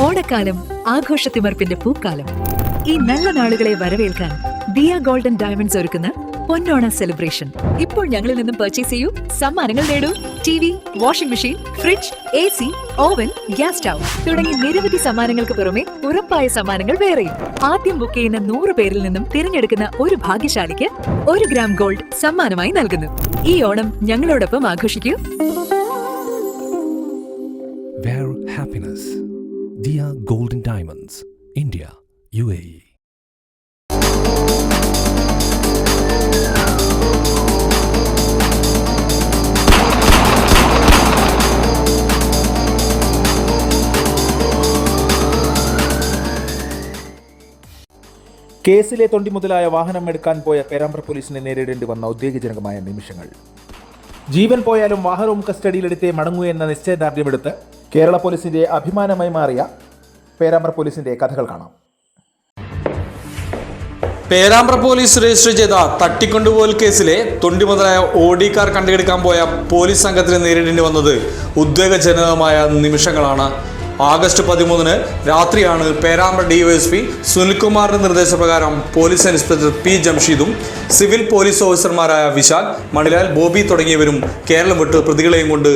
ഓണക്കാലം ആഘോഷത്തിമർപ്പിന്റെ പൂക്കാലം. ഈ നല്ല നാളുകളെ വരവേൽക്കാൻ ദിയ ഗോൾഡൻ ഡയമണ്ട്സ് ഒരുക്കുന്ന പൊന്നോണ സെലിബ്രേഷൻ. ഇപ്പോൾ ഞങ്ങളിൽ നിന്നും പർച്ചേസ് ചെയ്യൂ സമ്മാനങ്ങൾ നേടൂ. T V washing machine fridge A C oven gas stove തുടങ്ങി നിരവധി സമ്മാനങ്ങൾക്ക് പുറമെ ഉറപ്പായ സമ്മാനങ്ങൾ വേറെയും. ആദ്യം ബുക്ക് ചെയ്യുന്ന നൂറ് പേരിൽ നിന്നും തിരഞ്ഞെടുക്കുന്ന ഒരു ഭാഗ്യശാലിക്ക് ഒരു ഗ്രാം ഗോൾഡ് സമ്മാനമായി നൽകുന്നു. ഈ ഓണം ഞങ്ങളോടൊപ്പം ആഘോഷിക്കൂ. Dia Golden Diamonds, India, എ UAE. കേസിലെ തൊണ്ടി മുതലായ വാഹനം എടുക്കാൻ പോയ പേരാമ്പ്ര പോലീസിനെ നേരിടേണ്ടി വന്ന ഉദ്വേഗജനകമായ നിമിഷങ്ങൾ ജീവൻ പോയാലും വാഹനവും കസ്റ്റഡിയിലെടുത്തേ മടങ്ങൂ എന്ന നിശ്ചയദാർഢ്യമെടുത്ത് കേരള പോലീസിന്റെ അഭിമാനമായി മാറിയ പേരാമ്പ്ര പോലീസിന്റെ കഥകൾ കാണാം. പേരാമ്പ്ര പോലീസ് രജിസ്റ്റർ ചെയ്ത തട്ടിക്കൊണ്ടുപോൽ കേസിലെ തൊണ്ടി മുതലായ ഓഡി കാർ കണ്ടെടുക്കാൻ പോയ പോലീസ് സംഘത്തിന് നേരിടേണ്ടി വന്നത് ഉദ്വേഗജനകമായ നിമിഷങ്ങളാണ്. ആഗസ്റ്റ് പതിമൂന്നിന് രാത്രിയാണ് പേരാമ്പ്ര ഡിവൈഎസ്പി സുനിൽകുമാറിന്റെ നിർദ്ദേശപ്രകാരം പോലീസ് ഇൻസ്പെക്ടർ പി ജംഷീദും സിവിൽ പോലീസ് ഓഫീസർമാരായ വിശാൽ മണിലാൽ ബോബി തുടങ്ങിയവരും കേരളം വിട്ട് പ്രതികളെയും കൊണ്ട്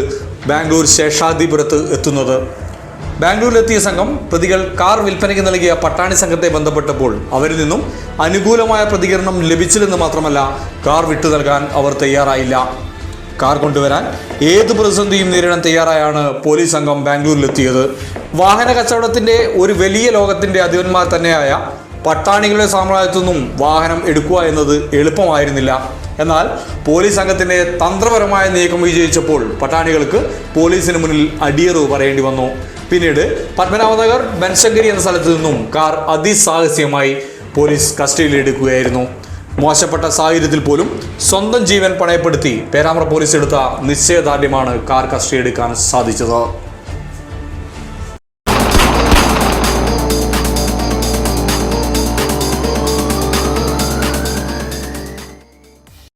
ബാംഗ്ലൂർ ശേഷാധിപുരത്ത് എത്തുന്നത്. ബാംഗ്ലൂരിലെത്തിയ സംഘം പ്രതികൾ കാർ വിൽപ്പനയ്ക്ക് നൽകിയ പട്ടാണി സംഘത്തെ ബന്ധപ്പെട്ടപ്പോൾ അവരിൽ നിന്നും അനുകൂലമായ പ്രതികരണം ലഭിച്ചില്ലെന്ന് മാത്രമല്ല കാർ വിട്ടു നൽകാൻ അവർ തയ്യാറായില്ല. കാർ കൊണ്ടുവരാൻ ഏത് പ്രതിസന്ധിയും നേരിടാൻ തയ്യാറായാണ് പോലീസ് സംഘം ബാംഗ്ലൂരിലെത്തിയത്. വാഹന കച്ചവടത്തിന്റെ ഒരു വലിയ ലോകത്തിന്റെ അധിപന്മാർ തന്നെയായ പട്ടാണികളുടെ സാമ്രാജ്യത്തു നിന്നും വാഹനം എടുക്കുക എന്നത് എളുപ്പമായിരുന്നില്ല. എന്നാൽ പോലീസ് സംഘത്തിന്റെ തന്ത്രപരമായ നീക്കം വിജയിച്ചപ്പോൾ പട്ടാണികൾക്ക് പോലീസിന് മുന്നിൽ അടിയറവ് പറയേണ്ടി വന്നു. പിന്നീട് പത്മനാഭനഗർ ബൻശങ്കരി എന്ന സ്ഥലത്തു നിന്നും കാർ അതിസാഹസ്യമായി പോലീസ് കസ്റ്റഡിയിലെടുക്കുകയായിരുന്നു മോശപ്പെട്ട സാഹചര്യത്തിൽ പോലും സ്വന്തം ജീവൻ പണയപ്പെടുത്തി പേരാമ്പ്ര പോലീസ് എടുത്ത നിശ്ചയദാർഢ്യമാണ് കാർ കസ്റ്റഡിയെടുക്കാൻ സാധിച്ചത്.